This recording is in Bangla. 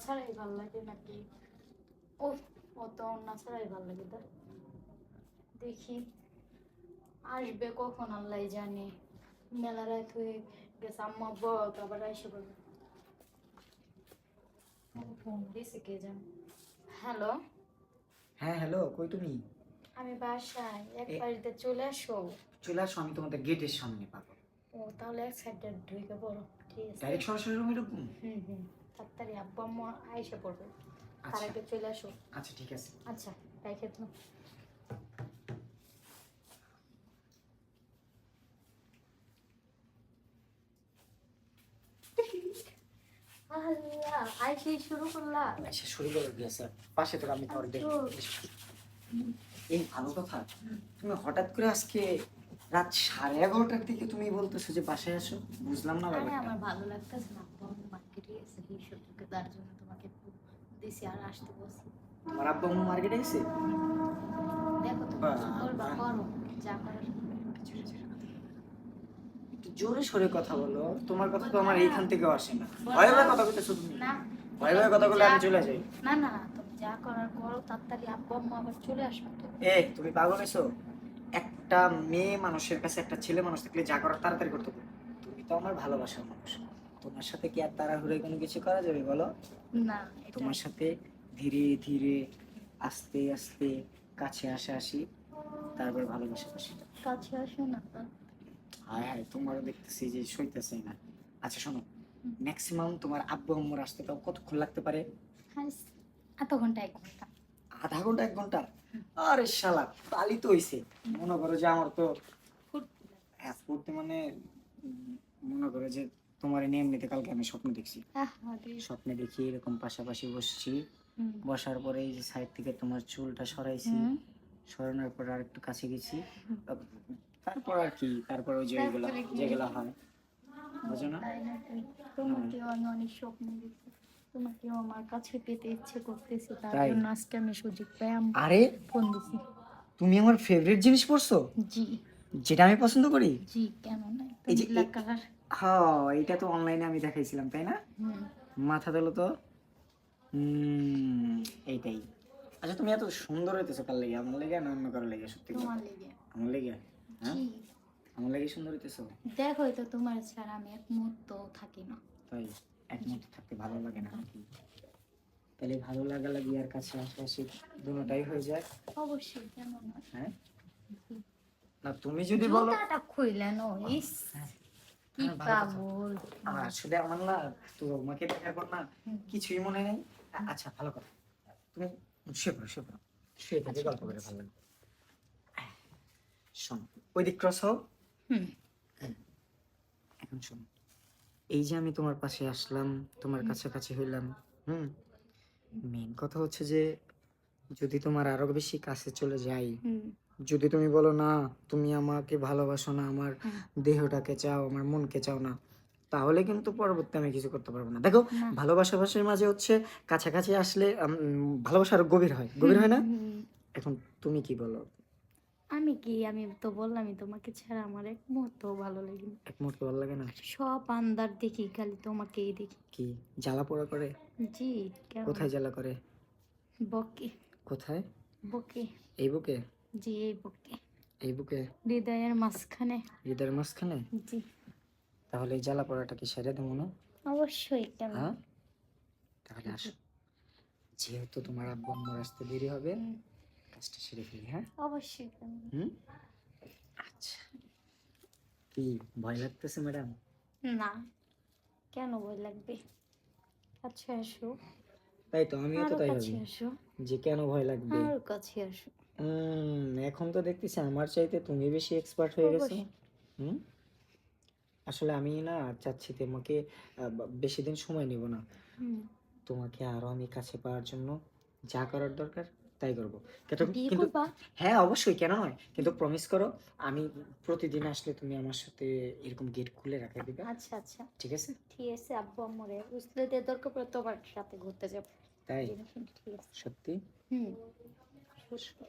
ছাড়াই ভালো লাগে নাকি? ও ও তো অন্য ছাড়াই ভালো লাগে তো। দেখি আসবে কখন আল্লাহ জানে। মেলা রাত হয়ে গেছে আম্মা বক আবার এসে বলবে ফোন দিছে কে জান। হ্যালো হ্যাঁ হ্যালো কই তুমি? আমি বাসায় এক বাড়িতে চলে আসো। চলে আসো আমি তোমাদের গেটের সামনে পাবো। ও তাহলে এক সাইডে ঢুকে পড়ো ঠিক আছে। ডাইরেক্ট সরাসরি রুমে ঢুকুন হুম হুম। তাড়াতাড়ি আব্বু আম্মা আইসে পড়বে। তার আচ্ছা আগে চলে আসো। আচ্ছা ঠিক আছে। আচ্ছা রেখে তো আল্লাহ আইসে শুরু করলা। শুরু করে দিয়েছে পাশে তো আমি তোমার দেখি। এই ভালো কথা। তুমি হঠাৎ করে আজকে রাত সাড়ে এগারোটার দিকে তুমি বলতেছো যে বাসায় আসো? বুঝলাম না আমার ভালো লাগতেছে না। এই সুযোগে তার জন্য তোমাকে দিছি আর আসতে বসি তোমার আব্বা আম্মু মার্কেটে গেছে? দেখো তুমি কি করবা বাহ। করো যা করার। একটু জোরে সরে কথা বলো তোমার কথা তো আমার এইখান থেকেও আসে না। ভয়ে ভয়ে কথা বলতেছো তুমি। না ভয়ে ভয়ে কথা বলে আমি চলে যাই। না না তুমি যা করার করো তাড়াতাড়ি আব্বু আম্মু আবার চলে আসবে। তো এ তুমি পাগল হয়েছো? একটা মেয়ে মানুষের কাছে একটা ছেলে মানুষ থাকলে যা করার তাড়াতাড়ি করতে পারে তুমি তো আমার ভালোবাসার মানুষ। তোমার সাথে কি আর তাড়াহুড়ো কোনো কিছু করা যাবে বলো? না তোমার সাথে ধীরে ধীরে আস্তে আস্তে কাছে আসা আসি তারপর ভালোবাসা আসি কাছে আসো না। হায় হায় তোমারও দেখতেছি যে সইতেছে না। আচ্ছা শোনো ম্যাক্সিমাম তোমার আব্বু আম্মুর আসতে তাও কতক্ষণ লাগতে পারে? আধ ঘণ্টা এক ঘণ্টা। আধা ঘণ্টা এক ঘণ্টা? আরে শালা তালি তো হইছে। মনে করো যে আমার তো হ্যাঁ ফুর্তি মানে মনে করো যে তোমার এনে এমনিতে কালকে আমি স্বপ্ন দেখছি। স্বপ্নে দেখি এরকম পাশাপাশি বসছি। বসার পরে এই যে সাইড থেকে তোমার চুলটা সরাইছি। সরানোর পর আর একটু কাছে গেছি। তারপর আর কি তারপর ওই যে ওইগুলা তারপরে হয়। বুঝো না? তোমাকেও আমি অনেক স্বপ্ন দেখছি। তোমাকেও আমার কাছে পেতে ইচ্ছে করতেছে তার তাই? জন্য আজকে আমি সুযোগ পাই আমি আরে ফোন দিছি। তুমি আমার ফেভারিট জিনিস পড়ছো জি। যেটা আমি পছন্দ করি? জি কেন না এই যে ব্ল্যাক কালার হ্যাঁ এটা তো অনলাইনে আমি দেখাইছিলাম তাই না? মাথা তোলো তো। এইটাই। আচ্ছা তুমি এত সুন্দর হইতেছো কার লেগে? আমার লেগে না অন্য কারও লেগে সত্যি তোমার লেগে। আমার লেগে? হ্যাঁ? আমার লেগে সুন্দর হইতেছো? দেখো তো তোমার ছাড়া আমি এক মুহূর্ত থাকি না। তাই? এক মুহূর্তে থাকতে ভালো লাগে না নাকি? তাহলে ভালো লাগা লাগি আর কাছে আশেপাশে দুটোটাই হয়ে যায়। অবশ্যই কেন না হ্যাঁ না তুমি যদি বলো জুতাটা খুইলেন ইস কি হ্যাঁ, পাগল। আমার আসলে আমার না তোমাকে দেখার পর না কিছুই মনে নেই। আচ্ছা ভালো কথা। তুমি শুয়ে পড়ো শুয়ে পড়ো। শুয়ে থেকে গল্প করে ভালো লাগবে। শোনো ওই দিক ক্রস হও। হুম। এখন শোনো। এই যে আমি তোমার পাশে আসলাম তোমার কাছাকাছি হইলাম হুম মেন কথা হচ্ছে যে যদি তোমার আরও বেশি কাছে চলে যাই হুম। যদি তুমি বলো না তুমি আমাকে ভালোবাসো না আমার দেহটাকে চাও আমার মনকে চাও না তাহলে কিন্তু পরবর্তী আমি কিছু করতে পারব না। দেখো। ভালোবাসা ভাষার মাঝে হচ্ছে কাছাকাছি আসলে ভালোবাসা আরও গভীর হয়। গভীর হয় না? এখন তুমি কি বলো? আমি কি? আমি তো বললামই তোমাকে ছাড়া আমার এক মুহূর্ত ভালো লাগে না। এক মুহূর্ত ভালো লাগে না? সব আন্দার দেখি খালি তোমাকেই দেখি। কি? জ্বালা পোড়া করে? জি কোথায় জ্বালা করে? বকে। কোথায়? বকে। এই বুকে? জি এই বকে। এই বুকে? হৃদয়ের মাঝখানে। হৃদয়ের মাঝখানে? জি। তাহলে এই জ্বালা পোড়াটা কি সেরে দেবো না? অবশ্যই কেন হ্যাঁ? তাহলে আসো। যেহেতু তোমার আব্বু আম্মুর আসতে দেরি হবে কাজটা সেরে ফেলি হ্যাঁ? অবশ্যই হুম? আচ্ছা। কি ভয় লাগতেছে ম্যাডাম? না। কেন ভয় লাগবে? কাছে আসো। তাই তো আমিও তো তাই ভাবি। আসো। যে কেন ভয় লাগবে? আরও কাছে আসো। এখন তো দেখতেছি আমার চাইতে তুমি বেশি এক্সপার্ট হয়ে গেছো। হুম? আসলে আমি না চাচ্ছি তোমাকে বেশি দিন সময় নিব না। তোমাকে আরও আমি কাছে পাওয়ার জন্য যা করার দরকার তাই করব। কিন্তু- হ্যাঁ অবশ্যই কেন নয়? কিন্তু প্রমিস করো আমি প্রতিদিন আসলে তুমি আমার সাথে এরকম গেট খুলে রাখা দিবে। আচ্ছা আচ্ছা। ঠিক আছে? ঠিক আছে আব্বু আম্মুরে। বুঝলে দিয়ে দরকার পড়ে তোমার সাথে ঘুরতে যাব। তাই? সত্যি? হুম। সত্যি।